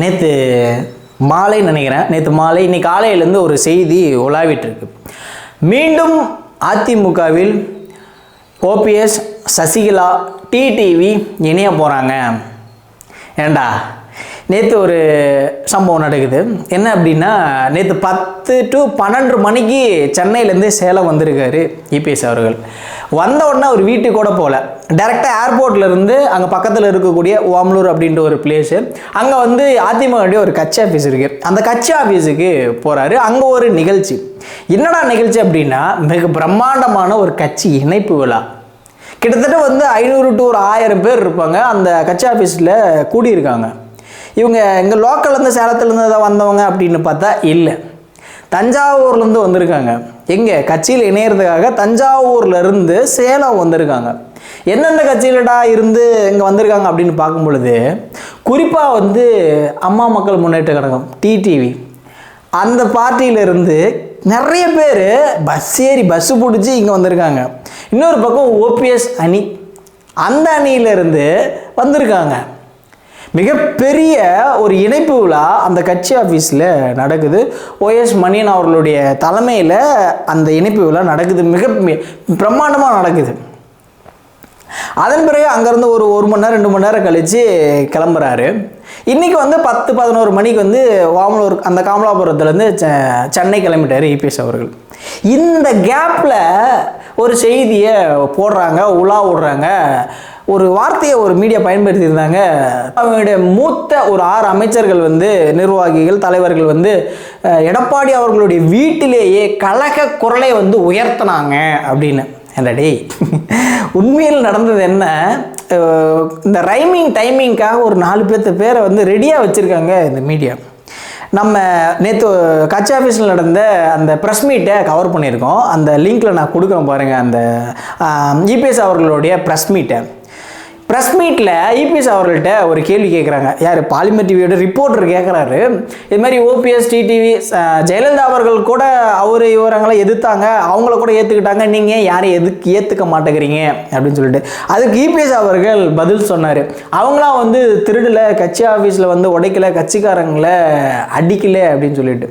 நேற்று மாலை நினைக்கிறேன். நேற்று மாலை இன்னைக்கு காலையிலேருந்து ஒரு செய்தி உலாவிட்டுருக்கு. மீண்டும் அதிமுகவில் ஓபிஎஸ் சசிகலா டிடிவி இணைய போகிறாங்க ஏண்டா? நேற்று ஒரு சம்பவம் நடக்குது. என்ன அப்படின்னா நேற்று பத்து டு பன்னெண்டு மணிக்கு சென்னையிலேருந்து சேலம் வந்திருக்காரு இபிஎஸ் அவர்கள். வந்த உடனே அவர் வீட்டுக்கு கூட போகல. டேரெக்டாக ஏர்போர்ட்லேருந்து அங்கே பக்கத்தில் இருக்கக்கூடிய ஓமலூர் அப்படின்ற ஒரு பிளேஸு அங்கே வந்து அதிமுக ஒரு கட்சி ஆஃபீஸ் இருக்குது அந்த கட்சி ஆஃபீஸுக்கு போகிறாரு அங்கே ஒரு நிகழ்ச்சி. என்னடா நிகழ்ச்சி அப்படின்னா மிக பிரம்மாண்டமான ஒரு கட்சி இணைப்பு விழா. கிட்டத்தட்ட வந்து ஐநூறு டு ஒரு ஆயிரம் பேர் இருப்பாங்க. அந்த கட்சி ஆஃபீஸில் கூடியிருக்காங்க. இவங்க இங்கே லோக்கல்லேருந்து சேலத்துலேருந்து தான் வந்தவங்க அப்படின்னு பார்த்தா இல்லை. தஞ்சாவூர்லேருந்து வந்திருக்காங்க. எங்கே? கட்சியில் இணையறதுக்காக தஞ்சாவூர்லேருந்து சேலம் வந்திருக்காங்க. எந்தெந்த கட்சியிலடா இருந்து இங்கே வந்திருக்காங்க அப்படின்னு பார்க்கும் பொழுது குறிப்பாக வந்து அம்மா மக்கள் முன்னேற்ற கழகம் டிடிவி அந்த பார்ட்டியிலிருந்து நிறைய பேர் பஸ் ஏறி பஸ்ஸு பிடிச்சி இங்கே வந்திருக்காங்க. இன்னொரு பக்கம் ஓபிஎஸ் அணி. அந்த அணியிலிருந்து வந்திருக்காங்க. மிகப்பெரிய ஒரு இணைப்பு விழா அந்த கட்சி ஆஃபீஸில் நடக்குது. ஓஎஸ் மணியன் அவர்களுடைய தலைமையில் அந்த இணைப்பு விழா நடக்குது. மிக பிரம்மாண்டமாக நடக்குது. அதன் பிறகு அங்கேருந்து ஒரு ஒரு மணி நேரம் ரெண்டு மணி நேரம் கழித்து கிளம்புறாரு. இன்றைக்கி வந்து பத்து பதினோரு மணிக்கு வந்து வாமலூர் அந்த காமலாபுரத்துலேருந்து சென்னை கிளம்பிட்டார் இபிஎஸ் அவர்கள். இந்த கேப்பில் ஒரு செய்தியை போடுறாங்க உலா விடுறாங்க. ஒரு வார்த்தையை ஒரு மீடியா பயன்படுத்தியிருந்தாங்க. அவங்களுடைய மூத்த ஒரு ஆறு அமைச்சர்கள் வந்து நிர்வாகிகள் தலைவர்கள் வந்து எடப்பாடி அவர்களுடைய வீட்டிலேயே கழக குரலை வந்து உயர்த்தினாங்க அப்படின்னு. என்னடி உண்மையில் நடந்தது என்ன? இந்த ரைமிங் டைமிங்க்காக ஒரு நாலு பேர்த்து பேரை வந்து ரெடியாக வச்சுருக்காங்க இந்த மீடியா நம்ம நேற்று கட்சி ஆஃபீஸில் நடந்த அந்த ப்ரெஸ் மீட்டை கவர் பண்ணியிருக்கோம். அந்த லிங்க்கில் நான் கொடுக்குறேன் பாருங்கள் அந்த இபிஎஸ் அவர்களுடைய ப்ரெஸ் மீட்டை ப்ரெஸ் மீட்டில் இபிஎஸ் அவர்கள்ட்ட ஒரு கேள்வி கேட்குறாங்க யார்? பாலிமர் டிவியோட ரிப்போர்ட்டர் கேட்குறாரு இது மாதிரி ஓபிஎஸ் டிடிவி ஜெயலலிதா அவர்கள் கூட அவர் இவரங்களை எதிர்த்தாங்க. அவங்கள கூட ஏற்றுக்கிட்டாங்க நீங்கள் யாரையும் எதுக்கு ஏற்றுக்க மாட்டேங்கிறீங்க? அப்படின்னு சொல்லிட்டு. அதுக்கு இபிஎஸ் அவர்கள் பதில் சொன்னார். அவங்களாம் வந்து திருடலை கட்சி ஆஃபீஸில் வந்து உடைக்கல கட்சிக்காரங்களை அடிக்கலை அப்படின்னு சொல்லிட்டு.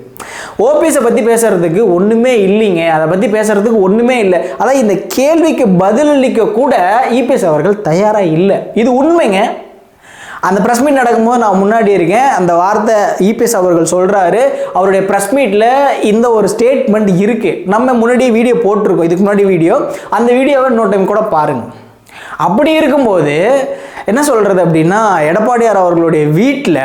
ஓபிஎஸை பற்றி பேசுறதுக்கு ஒன்றுமே இல்லைங்க. அதை பற்றி பேசுறதுக்கு ஒன்றுமே இல்லை. அதான் இந்த கேள்விக்கு பதிலளிக்க கூட இபிஎஸ் அவர்கள் தயாராக இல்லை. இது உண்மைங்க. அந்த ப்ரெஸ் மீட் நடக்கும்போது நான் முன்னாடி இருக்கேன். அந்த வார்த்தை இபிஎஸ் அவர்கள் சொல்கிறாரு அவருடைய ப்ரெஸ் மீட்டில் இந்த ஒரு ஸ்டேட்மெண்ட் இருக்குது நம்ம முன்னாடியே வீடியோ போட்டிருக்கோம். இதுக்கு முன்னாடி வீடியோ அந்த வீடியோவை இன்னொரு டைம் கூட பாருங்கள் அப்படி இருக்கும்போது என்ன சொல்கிறது அப்படின்னா எடப்பாடியார் அவர்களுடைய வீட்டில்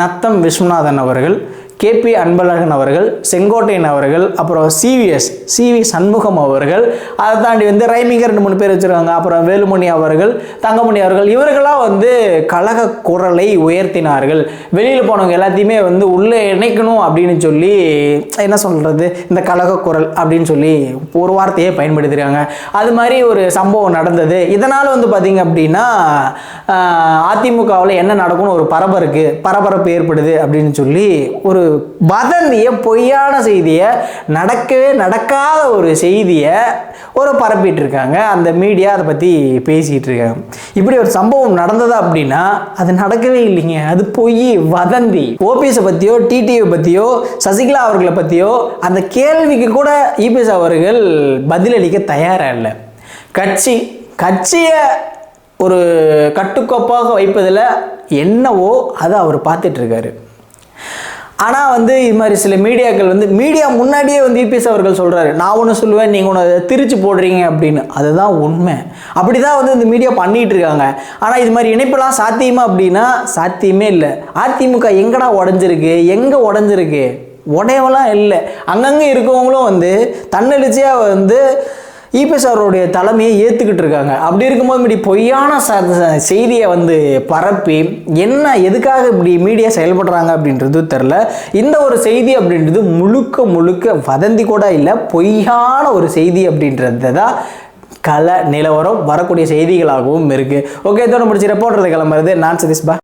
நத்தம் விஸ்வநாதன் அவர்கள் கேபி அன்பழகன் அவர்கள் செங்கோட்டையன் அவர்கள் அப்புறம் சிவிஎஸ் சிவி சண்முகம் அவர்கள் அதை தாண்டி வந்து ரைமிங்க ரெண்டு மூணு பேர் வச்சுருக்காங்க. அப்புறம் வேலுமணி அவர்கள் தங்கமணி அவர்கள் இவர்களாக வந்து கழக குரலை உயர்த்தினார்கள். வெளியில் போனவங்க எல்லாத்தையுமே வந்து உள்ளே இணைக்கணும் அப்படின்னு சொல்லி என்ன சொல்கிறது இந்த கழக குரல் அப்படின்னு சொல்லி ஒரு வார்த்தையே பயன்படுத்திருக்காங்க. அது மாதிரி ஒரு சம்பவம் நடந்தது. இதனால் வந்து பார்த்திங்க அப்படின்னா அதிமுகவில் என்ன நடக்கும்னு ஒரு பரபரப்பு பரபரப்பு ஏற்படுது அப்படின்னு சொல்லி ஒரு வதந்திய பொய்யான செய்தியை நடக்கவே நடக்காத ஒரு செய்தியை ஒரு பரப்பிட்டு இருக்காங்க அந்த மீடியா அதை பற்றி பேசிகிட்டு இருக்காங்க இப்படி ஒரு சம்பவம் நடந்ததா அப்படின்னா அது நடக்கவே இல்லைங்க. அது பொய் வதந்தி. ஓபிஎஸை பற்றியோ டிடிவி பற்றியோ சசிகலா அவர்களை பற்றியோ அந்த கேள்விக்கு கூட இபிஎஸ் அவர்கள் பதிலளிக்க தயாராக இல்லை. கட்சி கட்சியை ஒரு கட்டுக்கோப்பாக வைப்பதில் என்னவோ அதை அவர் பார்த்துட்டு இருக்காரு ஆனால் வந்து இது மாதிரி சில மீடியாக்கள் வந்து மீடியா முன்னாடியே வந்து இபிஎஸ் அவர்கள் சொல்கிறாரு நான் ஒன்று சொல்லுவேன் நீங்கள் ஒன்று திரிச்சு போடுறீங்க அப்படின்னு. அதுதான் உண்மை. அப்படி தான் வந்து இந்த மீடியா பண்ணிகிட்டு இருக்காங்க. ஆனால் இது மாதிரி இணைப்பெல்லாம் சாத்தியமா அப்படின்னா சாத்தியமே இல்லை. அதிமுக எங்கடா உடஞ்சிருக்கு? எங்கே உடஞ்சிருக்கு? உடையவெல்லாம் இல்லை. அங்கங்கே இருக்கவங்களும் வந்து தன்னெழுச்சியாக வந்து இபிஎஸ் அவருடைய தலைமையை ஏற்றுக்கிட்டு இருக்காங்க. அப்படி இருக்கும்போது இப்படி பொய்யான ச செய்தியை வந்து பரப்பி என்ன எதுக்காக இப்படி மீடியா செயல்படுறாங்க அப்படின்றது தெரில இந்த ஒரு செய்தி அப்படின்றது முழுக்க முழுக்க வதந்தி கூட இல்லை பொய்யான ஒரு செய்தி அப்படின்றது தான் கல நிலவரம் வரக்கூடிய செய்திகளாகவும் இருக்குது ஓகே இதோட முடிச்சு ரெப்போர்ட்டர் கிளம்புறது நான் சதீஷ்பா